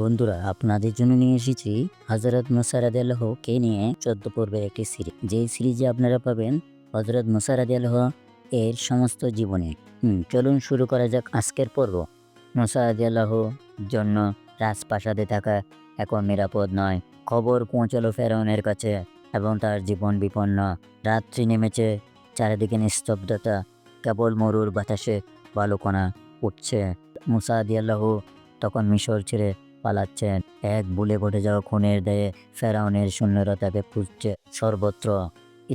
বন্ধুরা, আপনাদের জন্য নিয়ে এসেছি হজরত মুসারাদ কে নিয়ে চোদ্দ পর্বের একটি সিরিজ। যেই সিরিজে আপনারা পাবেন হজরত মুসারাদ এর সমস্ত জীবনে। চলুন শুরু করা যাক আজকের পর্ব। মুসারাদ জন্য রাজপ্রাসাদে থাকা এখন নিরাপদ নয়। খবর পৌঁছালো ফেরাউনের কাছে এবং তার জীবন বিপন্ন। রাত্রি নেমেছে, চারিদিকে নিস্তব্ধতা, কেবল মরুর বাতাসে বালুকণা উঠছে। মুসা দিয়াল্লাহু তখন মিশর ছেড়ে পালাচ্ছেন। এক বুলে ঘটে যাওয়া খুনের দেয়ে ফেরাউনের শূন্যরা তাকে খুঁজছে সর্বত্র।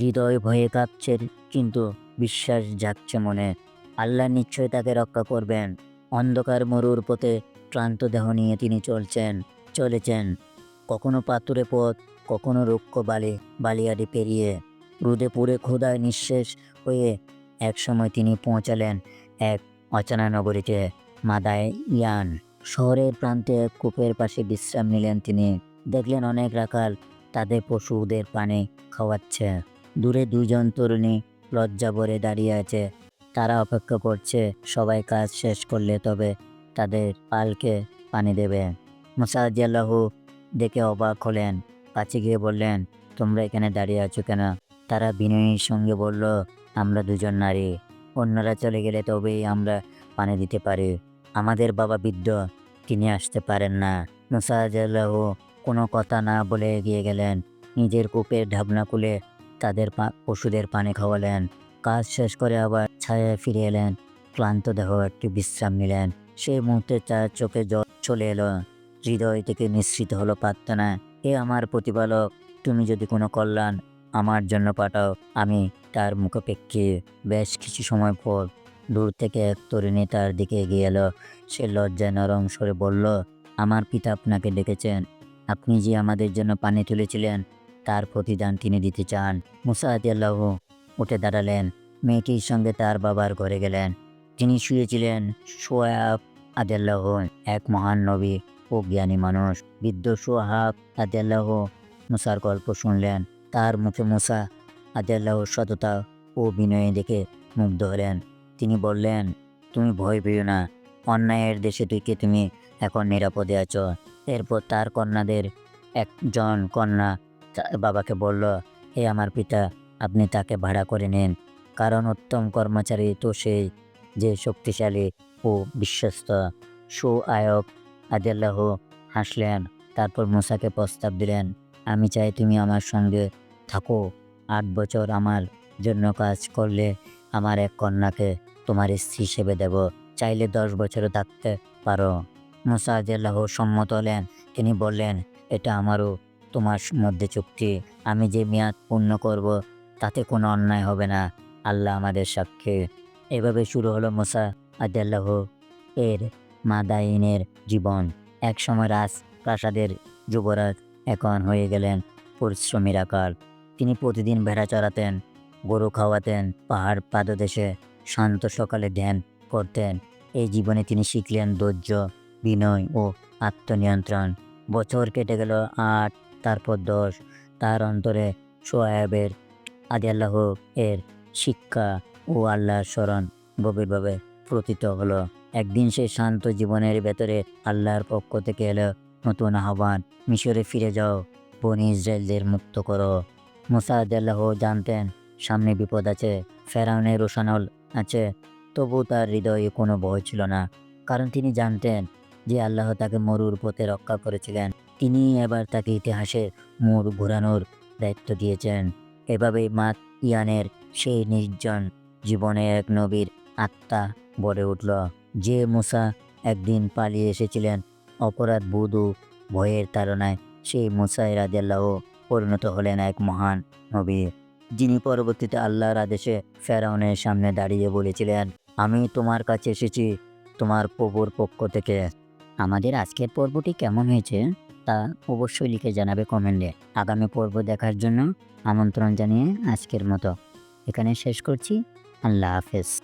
হৃদয় ভয়ে কাঁপছে, কিন্তু বিশ্বাস জাগছে মনে। আল্লাহ নিশ্চয় তাকে রক্ষা করবেন। অন্ধকার মরুর পথে ক্লান্ত দেহ নিয়ে তিনি চলছেন, চলেছেন। কখনো পাথুরে পথ, কখনো রুক্ষ বালি বালিয়াডি পেরিয়ে রোদে পুড়ে ক্ষুধায় নিঃশেষ হয়ে একসময় তিনি পৌঁছালেন এক অচেনা নগরীতে, মাদায় ইয়ান। শহরের প্রান্তে এক কূপের পাশে বিশ্রাম নিলেন তিনি। দেখলেন অনেক রাখাল তাদের পশুদের পানি খাওয়াচ্ছে। দূরে দুজন তরুণী লজ্জা ভরে দাঁড়িয়ে আছে। তারা অপেক্ষা করছে, সবাই কাজ শেষ করলে তবে তাদের পালকে পানি দেবে। মুসাজ্জাল্লাহু দেখে অবাক হলেন, কাছে গিয়ে বললেন, তোমরা এখানে দাঁড়িয়ে আছো কেন? তারা বিনয়ীর সঙ্গে বলল, আমরা দুজন নারী, অন্যরা চলে গেলে তবেই আমরা পানি দিতে পারি। আমাদের বাবা বৃদ্ধ, তিনি আসতে পারেন না। মুসাজ্জাল্লাহ কোনো কথা না বলে এগিয়ে গেলেন। নিজের কূপের ঢাবনা খুলে তাদের পশুদের পানি খাওয়ালেন। কাজ শেষ করে আবার ছায়ায় ফিরে এলেন। ক্লান্ত দেহ, একটু বিশ্রাম নিলেন। সেই মুহূর্তে তার চোখে জল চলে এলো। হৃদয় থেকে নিঃসৃত হলো প্রার্থনা এ আমার প্রতিপালক, তুমি যদি কোনো কল্যাণ আমার জন্য পাঠাও, আমি তার মুখোপেক্ষী। বেশ কিছু সময় পর দূর থেকে এক তরুণী তার দিকে এগিয়ে এলো। সে লজ্জায় নরম সরে বলল, আমার পিতা আপনাকে ডেকেছেন। আপনি যে আমাদের জন্য পানি তুলেছিলেন, তার প্রতিদান তিনি দিতে চান। মুসা আদিয়াল্লাহ উঠে দাঁড়ালেন। মেয়েটির সঙ্গে তার বাবার ঘরে গেলেন। তিনি শুয়েছিলেন, সোয়াব আদেল্লাহ এক মহান নবী ও জ্ঞানী মানুষ। বৃদ্ধ সোহাব আদেল্লাহ মুসার গল্প শুনলেন। তার মুখে মুসা আদিয়াল্লাহর সততা ও বিনয়ে দেখে মুগ্ধ হলেন। তিনি বললেন, তুমি ভয় পেও না। অন্যায়ের দেশে থেকে তুমি এখন নিরাপদে আছো। এরপর তার কন্যাদের একজন কন্যা বাবাকে বলল, হে আমার পিতা, আপনি তাকে ভাড়া করে নিন। কারণ উত্তম কর্মচারী তো সেই যে শক্তিশালী ও বিশ্বস্ত। সু আয়ক আদাল্লাহ হাসলেন, তারপর মুসাকে প্রস্তাব দিলেন, আমি চাই তুমি আমার সঙ্গে থাকো। আট বছর আমার জন্য কাজ করলে আমার এক কন্যাকে তোমার স্ত্রী হিসেবে দেব। চাইলে দশ বছরও থাকতে পারো। মুসা সম্মত হলেন। তিনি বললেন, এটা আমারও তোমার মধ্যে চুক্তি। আমি যে মেয়াদ পূর্ণ করব, তাতে কোনো অন্যায় হবে না। আল্লাহ আমাদের সাক্ষী। এভাবে শুরু হলো মুসা আদাল্লাহ এর মাদাইনের জীবন। একসময় রাজ প্রাসাদের যুবরাজ এখন হয়ে গেলেন পরিশ্রমী আকার। তিনি প্রতিদিন ভেড়া চড়াতেন, গরু খাওয়াতেন, পাহাড় পাদদেশে শান্ত সকালে ধ্যান করতেন। এই জীবনে তিনি শিখলেন ধৈর্য, বিনয় ও আত্মনিয়ন্ত্রণ। বছর কেটে গেল, আট, তারপর দশ। তার অন্তরে সোয়াবের আদি আল্লাহ এর শিক্ষা ও আল্লাহর স্মরণ গভীরভাবে প্রতীত হলো। একদিন সেই শান্ত জীবনের ভেতরে আল্লাহর পক্ষ থেকে এলো, নতুন আহ্বান, মিশরে ফিরে যাও, বনি ইসরায়েলদের মুক্ত করো। মুসা আল্লাহ জানতেন, সামনে বিপদ আছে, ফেরাউনের রোশানল আছে। তবু তার হৃদয়ে কোনো ভয় ছিল না। কারণ তিনি জানতেন যে আল্লাহ তাকে মরুর পথে রক্ষা করেছিলেন। তিনি এবার তাকে ইতিহাসের মোড় ঘোরানোর দায়িত্ব দিয়েছেন। এভাবেই মাত ইয়ানের সেই নির্জন জীবনে এক নবীর আত্মা গড়ে উঠল, যে মুসা একদিন পালিয়ে এসেছিলেন অপরাধ বুধু ভয়ের তাড়নায়। সেই মুসাই রাজাল্লাহ পরিণত হলেন এক মহান নবী। যিনি পরবর্তীতে আল্লাহর আদেশে ফেরাউনের সামনে দাঁড়িয়ে বলেছিলেন, আমি তোমার কাছে এসেছি, তোমার প্রভুর পক্ষ থেকে। আমাদের আজকের পর্বটি কেমন হয়েছে তা অবশ্যই লিখে জানাবে কমেন্টে। আগামী পর্ব দেখার জন্য আমন্ত্রণ জানিয়ে আজকের মতো। এখানে শেষ করছি। আল্লাহ হাফেজ।